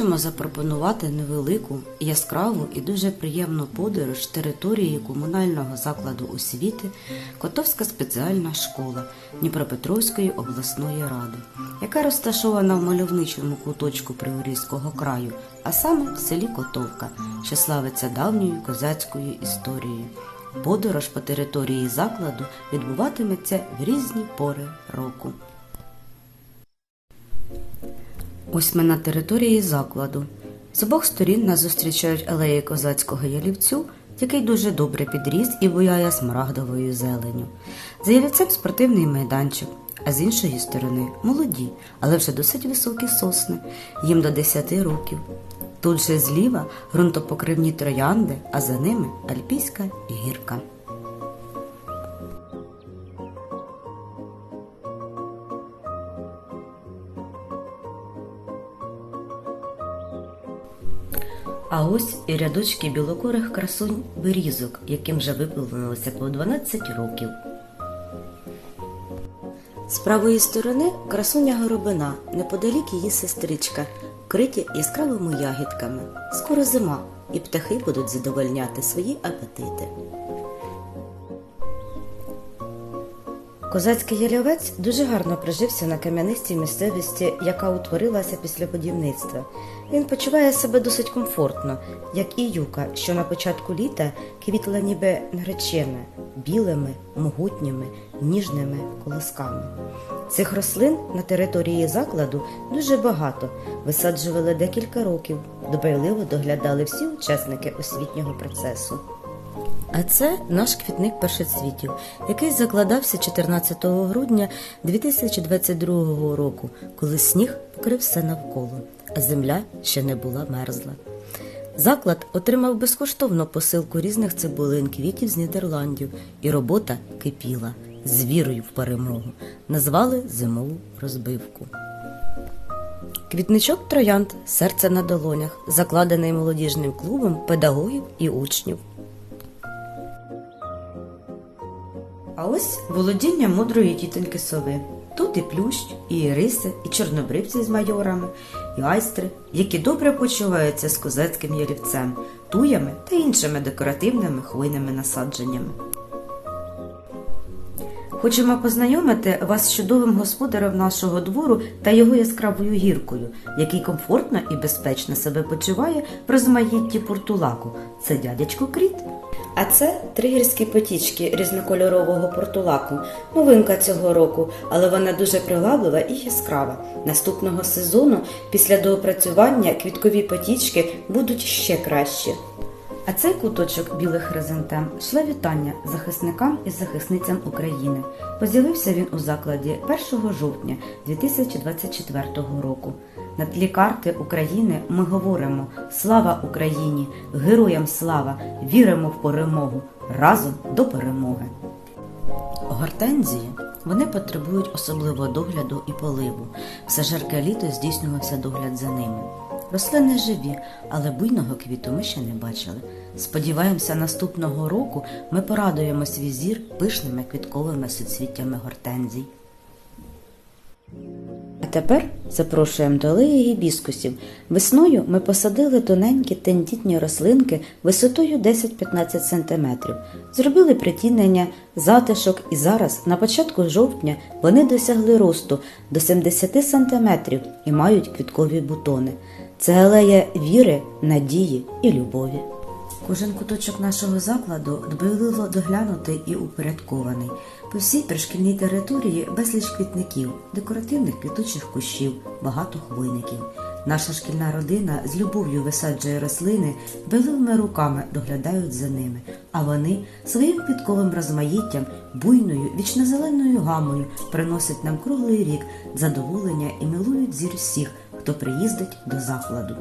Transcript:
Хочемо запропонувати невелику, яскраву і дуже приємну подорож територією комунального закладу освіти Котовська спеціальна школа Дніпропетровської обласної ради, яка розташована в мальовничому куточку Приорізького краю, а саме в селі Котовка, що славиться давньою козацькою історією. Подорож по території закладу відбуватиметься в різні пори року. Ось ми на території закладу. З обох сторін нас зустрічають алеї козацького ялівцю, який дуже добре підріс і буяє смарагдовою зеленю. За ялівцем спортивний майданчик, а з іншої сторони молоді, але вже досить високі сосни, їм до 10 років. Тут же зліва ґрунтопокривні троянди, а за ними альпійська гірка. А ось і рядочки білокорих красунь берізок, яким вже виповнилося по 12 років. З правої сторони красуня горобина, неподалік її сестричка, вкриті яскравими ягідками. Скоро зима, і птахи будуть задовольняти свої апетити. Козацький ялівець дуже гарно прижився на кам'янистій місцевості, яка утворилася після будівництва. Він почуває себе досить комфортно, як і юка, що на початку літа квітла ніби наречена, білими, могутніми, ніжними колосками. Цих рослин на території закладу дуже багато. Висаджували декілька років, дбайливо доглядали всі учасники освітнього процесу. А це наш квітник першоцвітів, який закладався 14 грудня 2022 року, коли сніг покрив все навколо, а земля ще не була мерзла. Заклад отримав безкоштовну посилку різних цибулин квітів з Нідерландів, і робота кипіла з вірою в перемогу. Назвали зимову розбивку. Квітничок троянд, серце на долонях, закладений молодіжним клубом педагогів і учнів. А ось володіння мудрої тітоньки сови. Тут і плющ, і іриси, і чорнобривці з майорами, і айстри, які добре почуваються з козацьким ялівцем, туями та іншими декоративними хвойними насадженнями. Хочемо познайомити вас з чудовим господарем нашого двору та його яскравою гіркою, який комфортно і безпечно себе почуває в розмаїтті портулаку. Це дядечко Кріт. А це тригірські потічки різнокольорового портулаку. Новинка цього року, але вона дуже приваблива і яскрава. Наступного сезону, після доопрацювання, квіткові потічки будуть ще кращі. А цей куточок білих хризантем шле вітання захисникам і захисницям України. Поз'явився він у закладі 1 жовтня 2024 року. На тлі карти України ми говоримо Слава Україні! Героям слава! Віримо в перемогу! Разом до перемоги! Гортензії вони потребують особливого догляду і поливу. Все жарке літо здійснювався догляд за ними. Рослини живі, але буйного квіту ми ще не бачили. Сподіваємося, наступного року ми порадуємо свій зір пишними квітковими суцвіттями гортензій. А тепер запрошуємо до алеї гібіскусів. Весною ми посадили тоненькі тендітні рослинки висотою 10-15 см. Зробили притінення, затишок і зараз, на початку жовтня, вони досягли росту до 70 см і мають квіткові бутони. Це алея віри, надії і любові. Кожен куточок нашого закладу дбайливо доглянутий і упорядкований. По всій пришкільній території безліч квітників, декоративних квітучих кущів, багато хвойників. Наша шкільна родина з любов'ю висаджує рослини, дбайливими руками доглядають за ними, а вони своїм квітковим розмаїттям, буйною, вічнозеленою гамою приносять нам круглий рік задоволення і милують зір всіх, хто приїздить до закладу.